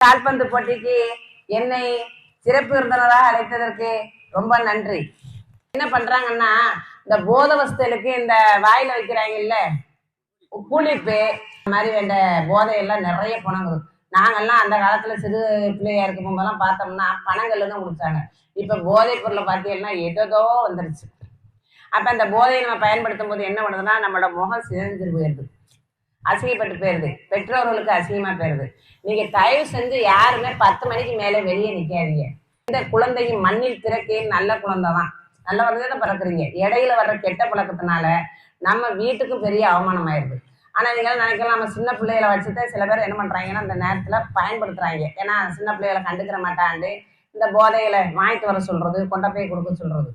கால்பந்து போட்டிக்கு என்னை சிறப்பு விருந்தினராக அழைத்ததற்கு ரொம்ப நன்றி. என்ன பண்றாங்கன்னா இந்த போத வஸ்துகளுக்கு இந்த வாயில வைக்கிறாங்கல்ல புளிப்பு இந்த மாதிரி வேண்ட போதையெல்லாம் நிறைய பணங்குது. நாங்கெல்லாம் அந்த காலத்துல சிறு பிள்ளையா இருக்கும் போதெல்லாம் பார்த்தோம்னா பணங்கள்ல தான் குடிச்சாங்க இப்ப போதைப் பொருளை பார்த்தீங்கன்னா எதோ வந்துருச்சு. அப்ப அந்த போதையை நம்ம பயன்படுத்தும் போது என்ன பண்ணுதுன்னா நம்மளோட முகம் சிதைஞ்சு போயிடுது அசிங்கப்பட்டு போயிருது. பெற்றோர்களுக்கு அசிங்கமா போயிருது. நீங்க தயவு செஞ்சு யாருமே பத்து மணிக்கு மேலே வெளியே நிக்காதீங்க. இந்த குழந்தையும் மண்ணில் திறக்கே நல்ல குழந்தை தான் நல்ல குழந்தை தான் பிறக்குறீங்க. இடையில வர்ற கெட்ட பழக்கத்தினால நம்ம வீட்டுக்கும் பெரிய அவமானம் ஆயிருது ஆனா நீங்க நினைக்கலாம் நம்ம சின்ன பிள்ளைகளை வச்சுட்டு சில பேர் என்ன பண்றாங்கன்னா அந்த நேரத்துல பயன்படுத்துறாங்க. ஏன்னா சின்ன பிள்ளைகளை கண்டுக்கிற மாட்டாண்டு இந்த போதைகளை வாங்கிட்டு வர சொல்றது கொண்ட போய் கொடுக்க சொல்றது.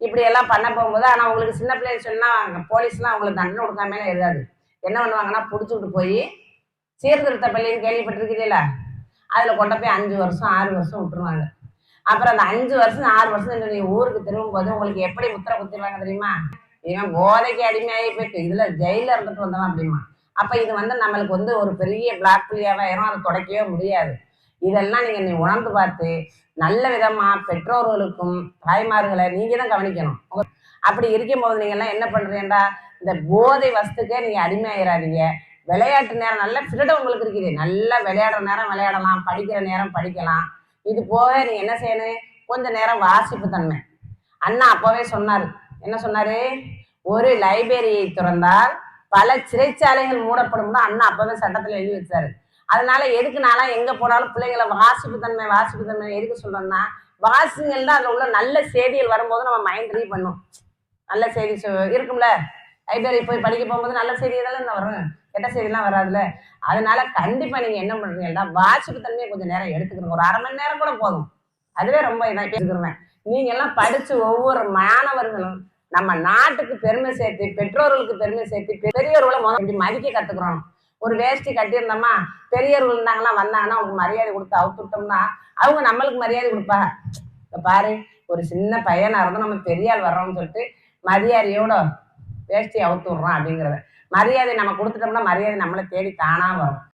இப்படி எல்லாம் பண்ண போகும்போது ஆனா உங்களுக்கு சின்ன பிள்ளைங்க சொன்னா போலீஸ்லாம் அவங்களுக்கு தண்டனை கொடுக்காமலே இருக்காது. என்ன பண்ணுவாங்கன்னா பிடிச்சி விட்டு போய் சீர்திருத்த பள்ளின்னு கேள்விப்பட்டிருக்கிறீங்களா அதில் கொண்டு போய் அஞ்சு வருஷம் ஆறு வருஷம் விட்டுருவாங்க. அப்புறம் அந்த அஞ்சு வருஷம் ஆறு வருஷம் நீங்கள் ஊருக்கு திரும்பும் போது உங்களுக்கு எப்படி முத்திரை குத்திடுவாங்க தெரியுமா? இவன் போதைக்கு அடிமையாகி போயிட்டு இதில் ஜெயிலில் இருந்துட்டு வந்தவன் அப்படிமா அப்போ இது வந்து நம்மளுக்கு வந்து ஒரு பெரிய பிளாக் புள்ளியாக ஆயிரும் அதை தொடக்கவே முடியாது. இதெல்லாம் நீங்கள் நீ உணர்ந்து பார்த்து நல்ல விதமாக பெற்றோர்களுக்கும் தாய்மார்களை நீங்கள் தான் கவனிக்கணும். அப்படி இருக்கும்போது நீங்கள்லாம் என்ன பண்ணுறீங்கடா இந்த போதை வஸ்துக்கே நீங்கள் அடிமையாயிராதீங்க. விளையாட்டு நேரம் நல்ல ஃப்ரீடம் உங்களுக்கு இருக்குது. நல்லா விளையாடுற நேரம் விளையாடலாம். படிக்கிற நேரம் படிக்கலாம். இது போக நீங்கள் என்ன செய்யணும்? கொஞ்ச நேரம் வாசிப்பு தன்மை. அண்ணா அப்போவே சொன்னார். என்ன சொன்னாரு? ஒரு லைப்ரரியை திறந்தால் பல சிறைச்சாலைகள் மூடப்படும் அண்ணா அப்போவே சட்டத்தில் எழுதி வச்சாரு. அதனால எதுக்கு நான்லாம் எங்க போனாலும் பிள்ளைங்களை வாசிப்பு தன்மை வாசிப்பு தன்மை எதுக்கு சொல்றேன்னா வாசிங்கள் தான் அதில் உள்ள நல்ல செய்திகள் வரும்போது நம்ம மைண்ட் ரீ பண்ணும். நல்ல செய்தி இருக்கும்ல? லைப்ரரி போய் படிக்க போகும்போது நல்ல செய்தி தானே வரும். கெட்ட செய்திலாம் வராதுல்ல? அதனால கண்டிப்பா நீங்க என்ன பண்றீங்கன்னா வாசிப்பு தன்மையை கொஞ்சம் நேரம் எடுத்துக்கணும். ஒரு அரை மணி நேரம் கூட போதும். அதுவே ரொம்ப இதாக பேசுகிறேன் நீங்க எல்லாம் படிச்சு ஒவ்வொரு மாணவர்களும் நம்ம நாட்டுக்கு பெருமை சேர்த்து பெற்றோர்களுக்கு பெருமை சேர்த்து பெரியவர்களை முதல்ல மதிக்க கத்துக்கிறோம் ஒரு வேஷ்டி கட்டியிருந்தோமா? பெரியவர்கள் இருந்தாங்கன்னா வந்தாங்கன்னா அவங்களுக்கு மரியாதை கொடுத்து அவுத்துட்டோம்னா அவங்க நம்மளுக்கு மரியாதை கொடுப்பா இப்ப பாரு ஒரு சின்ன பையனா இருந்தும் நம்ம பெரிய ஆள் வர்றோம்னு சொல்லிட்டு மரியாதையோட வேஷ்டி அவுத்து விடுறோம் அப்படிங்கிறத. மரியாதை நம்ம கொடுத்துட்டோம்னா மரியாதை நம்மளை தேடி தானாக வரும்.